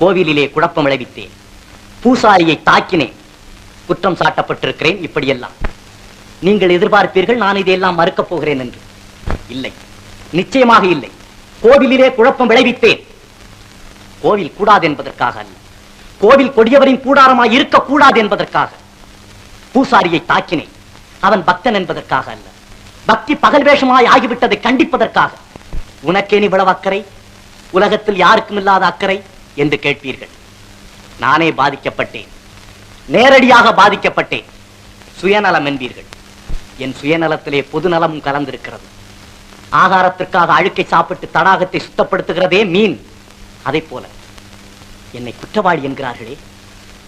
கோவிலிலே குழப்பம் விளைவித்தேன். பூசாரியை தாக்கினேன். குற்றம் சாட்டப்பட்டிருக்கிறேன் இப்படியெல்லாம். நீங்கள் எதிர்பார்ப்பீர்கள் நான் இதையெல்லாம் மறுக்கப் போகிறேன் என்று. இல்லை. நிச்சயமாக இல்லை. கோவிலிலே குழப்பம் விளைவித்தேன். கோவில் கூடாது என்பதற்காக அல்ல. கோவில் கொடியவரின் கூடாரமாய் இருக்கக்கூடாது என்பதற்காக. பூசாரியை தாக்கினேன். அவன் பக்தன் என்பதற்காக அல்ல. பக்தி பகல் வேஷமாய் ஆகிவிட்டதை கண்டிப்பதற்காக. உனக்கேன் இவ்வளவு அக்கறை? உலகத்தில் யாருக்கும் இல்லாத அக்கறை? என்று கேட்பீர்கள். நானே பாதிக்கப்பட்டேன். நேரடியாக பாதிக்கப்பட்டேன். சுயநலம் என்பீர்கள். என் சுயநலத்திலே பொதுநலமும் கலந்திருக்கிறது. ஆகாரத்திற்காக அழுக்கை சாப்பிட்டு தடாகத்தை சுத்தப்படுத்துகிறதே மீன். அதைப் போல என்னை குற்றவாளி என்கிறார்களே.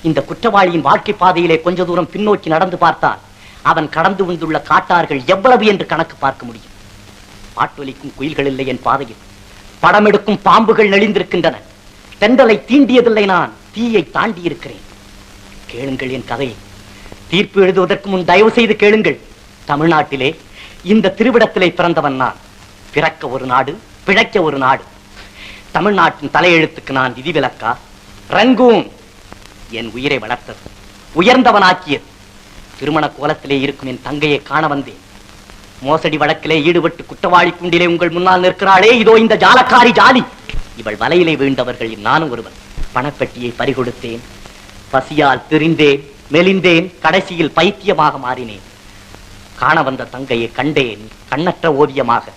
இந்த குற்றவாளியின் வாழ்க்கை பாதையிலே கொஞ்ச தூரம் பின்னோக்கி நடந்து பார்த்தால் அவன் கடந்து வந்துள்ள காட்டார்கள் எவ்வளவு என்று கணக்கு பார்க்க முடியும். பாட்டொலிக்கும் குயில்கள் இல்லை என் பாதையில். படமெடுக்கும் பாம்புகள் நெளிந்திருக்கின்றன. தென்றலை தீண்டியதில்லை நான். தீயை தாண்டி இருக்கிறேன் கேளுங்கள் என் கதையை தீர்ப்பு எழுதுவதற்கு முன் தயவு செய்து கேளுங்கள். தமிழ்நாட்டிலே இந்த திருவிடத்திலே பிறந்தவன் நான். பிறக்க ஒரு நாடு பிழைக்க ஒரு நாடு. தமிழ்நாட்டின் தலையெழுத்துக்கு நான் விதிவிலக்கா ரங்கூன் என் உயிரை வளர்த்தது. உயர்ந்தவனாக்கியது. திருமண கோலத்திலே இருக்கும் என் தங்கையை காண வந்தேன். மோசடி வழக்கிலே ஈடுபட்டு குற்றவாளி குண்டிலே உங்கள் முன்னால் நிற்கிறாளே இதோ இந்த ஜாலக்காரி ஜாலி. இவள் வலையிலே வீண்டவர்கள் நானும் ஒருவன். பணப்பெட்டியை பறிகொடுத்தேன். பசியால் திரிந்தேன். மெலிந்தேன். கடைசியில் பைத்தியமாக மாறினேன். காண வந்த தங்கையை கண்டேன். கண்ணற்ற ஓவியமாக.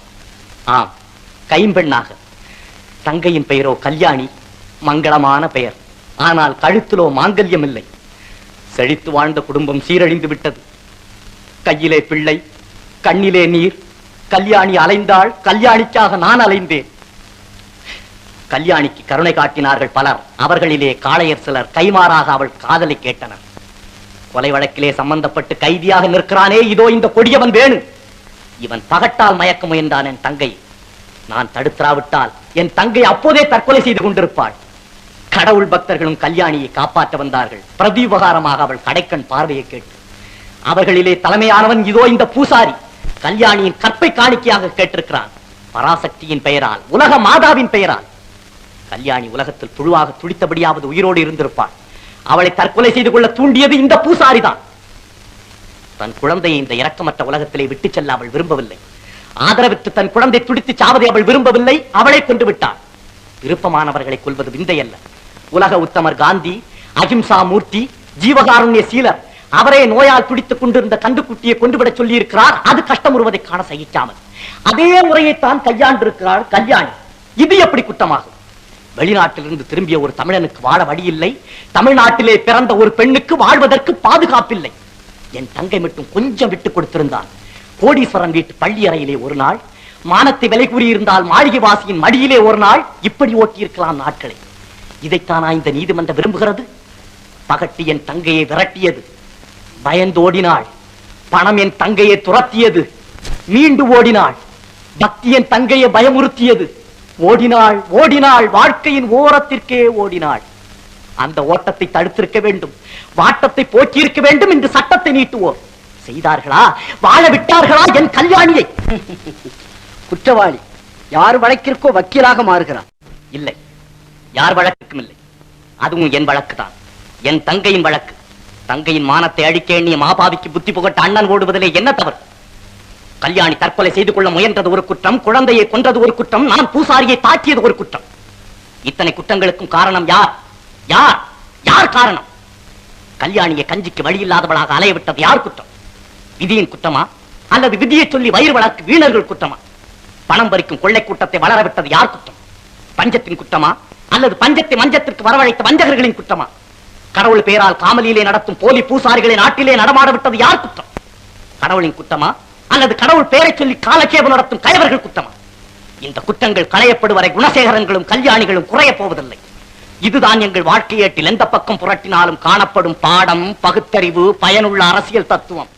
ஆம் கைம்பெண்ணாக. தங்கையின் பெயரோ கல்யாணி. மங்களமான பெயர். ஆனால் கழுத்திலோ மாங்கல்யம் இல்லை செழித்து வாழ்ந்த குடும்பம் சீரழிந்து விட்டது. கையிலே பிள்ளை கண்ணிலே நீர். கல்யாணி அலைந்தாள். கல்யாணிக்காக நான் அலைந்தேன். கல்யாணிக்கு கருணை காட்டினார்கள் பலர். அவர்களிலே காளையர் சிலர் கைமாறாக அவள் காதலை கேட்டனர். கொலை வழக்கிலே சம்பந்தப்பட்டு கைதியாக நிற்கிறானே இதோ இந்த கொடியவன் வேணு. இவன் பகட்டால் மயக்க முயன்றான் என் தங்கை. நான் தடுத்திராவிட்டால் என் தங்கை அப்போதே தற்கொலை செய்து கொண்டிருப்பாள். கடவுள் பக்தர்களும் கல்யாணியை காப்பாற்ற வந்தார்கள். பிரதி உபகாரமாக அவள் கடைக்கண் பார்வையை கேட்டு. அவர்களிலே தலைமையானவன் இதோ இந்த பூசாரி. கல்யாணியின் கற்பை காணிக்கையாக கேட்டிருக்கிறான். பராசக்தியின் பெயரால் உலக மாதாவின் பெயரால். கல்யாணி உலகத்தில் புழுவாக துடித்தபடியாவது உயிரோடு இருந்திருப்பாள். அவளை தற்கொலை செய்து கொள்ள தூண்டியது இந்த பூசாரிதான். தன் குழந்தையை இந்த இரக்கமற்ற உலகத்திலே விட்டுச் செல்ல அவள் விரும்பவில்லை. ஆதரவிட்டு தன் குழந்தை துடித்து சாவதை அவள் விரும்பவில்லை. அவளை கொண்டு விட்டாள். விருப்பமானவர்களை கொல்வது விந்தையல்ல. உலக உத்தமர் காந்தி அகிம்சா மூர்த்தி ஜீவகாருண்ய சீலர் அவரே நோயால் துடித்துக் கொண்டிருந்த கண்டுக்குட்டியை கொண்டுவிட சொல்லி இருக்கிறார் அது கஷ்டம் வருவதை காண சகிக்காமல். அதே முறையைத்தான் கையாண்டிருக்கிறார் கல்யாணி. இது எப்படி குற்றமாகும்? வெளிநாட்டிலிருந்து திரும்பிய ஒரு தமிழனுக்கு வாழ வழி இல்லை தமிழ்நாட்டிலே பிறந்த ஒரு பெண்ணுக்கு வாழ்வதற்கு பாதுகாப்பில்லை. என் தங்கை மட்டும் கொஞ்சம் விட்டு கொடுத்திருந்தான். கோடீஸ்வரன் வீட்டு பள்ளி அறையிலே ஒரு நாள் மானத்தை விலை கூறியிருந்தால் மாளிகை வாசியின் மடியிலே ஒரு நாள் இப்படி ஓட்டியிருக்கலாம் நாட்களை. இதைத்தானா இந்த நீதிமன்றம் விரும்புகிறது? பகட்டி என் தங்கையை விரட்டியது. பயந்தோடினாள். பணம் என் தங்கையை துரத்தியது. மீண்டு ஓடினாள். பக்தி என் தங்கையை பயமுறுத்தியது. ஓடினாள் ஓடினாள் வாழ்க்கையின் ஓரத்திற்கே ஓடினாள். அந்த ஓட்டத்தை தடுத்திருக்க வேண்டும். வாட்டத்தை போக்கியிருக்க வேண்டும் என்று சட்டத்தை நீட்டுவோம். செய்தார்களா? வாழ விட்டார்களா என் கல்யாணியை? குற்றவாளி யார் வழக்கிற்கோ வக்கீலாக மாறுகிறான். இல்லை யார் வழக்குக்கும் இல்லை. அதுவும் என் வழக்கு தான். என் தங்கையின் வழக்கு. தங்கையின் மானத்தை அழிக்க எண்ணிய மாபாவிக்கு புத்தி புகட்ட அண்ணன் ஓடுவதிலே என்ன தவறு? கல்யாணி தற்கொலை செய்து கொள்ள முயன்றது ஒரு குற்றம் குழந்தையை கொன்றது ஒரு குற்றம் நான் பூசாரியை தாக்கியது ஒரு குற்றம். இத்தனை குற்றங்களுக்கும் காரணம் யார்? யார்? யார் காரணம்? கல்யாணியை கஞ்சிக்கு வழி இல்லாதவளாக அலையவிட்டது யார் குற்றம்? விதியின் குற்றமா? அல்லது விதியை சொல்லி வயிறு வளர்க்கு வீணர்கள் குற்றமா? பணம் பறிக்கும் கொள்ளை கூட்டத்தை வளர விட்டது யார் குற்றம்? பஞ்சத்தின் குற்றமா? அல்லது பஞ்சத்தை மஞ்சத்திற்கு வரவழைத்த வஞ்சகர்களின் குற்றமா? கடவுள் பெயரால் காமலியிலே நடத்தும் போலி பூசாரிகளை நாட்டிலே நடமாட விட்டது யார் குற்றம்? கடவுளின் குற்றமா? அல்லது கடவுள் பெயரை சொல்லி காலட்சேபம் நடத்தும் கயவர்கள் குத்தமா? இந்த குற்றங்கள் களையப்படுவரை குணசேகரங்களும் கல்யாணிகளும் குறையப் போவதில்லை. இதுதான் எங்கள் வாழ்க்கையேட்டில் எந்த பக்கம் புரட்டினாலும் காணப்படும் பாடம் பகுத்தறிவு பயனுள்ள அரசியல் தத்துவம்.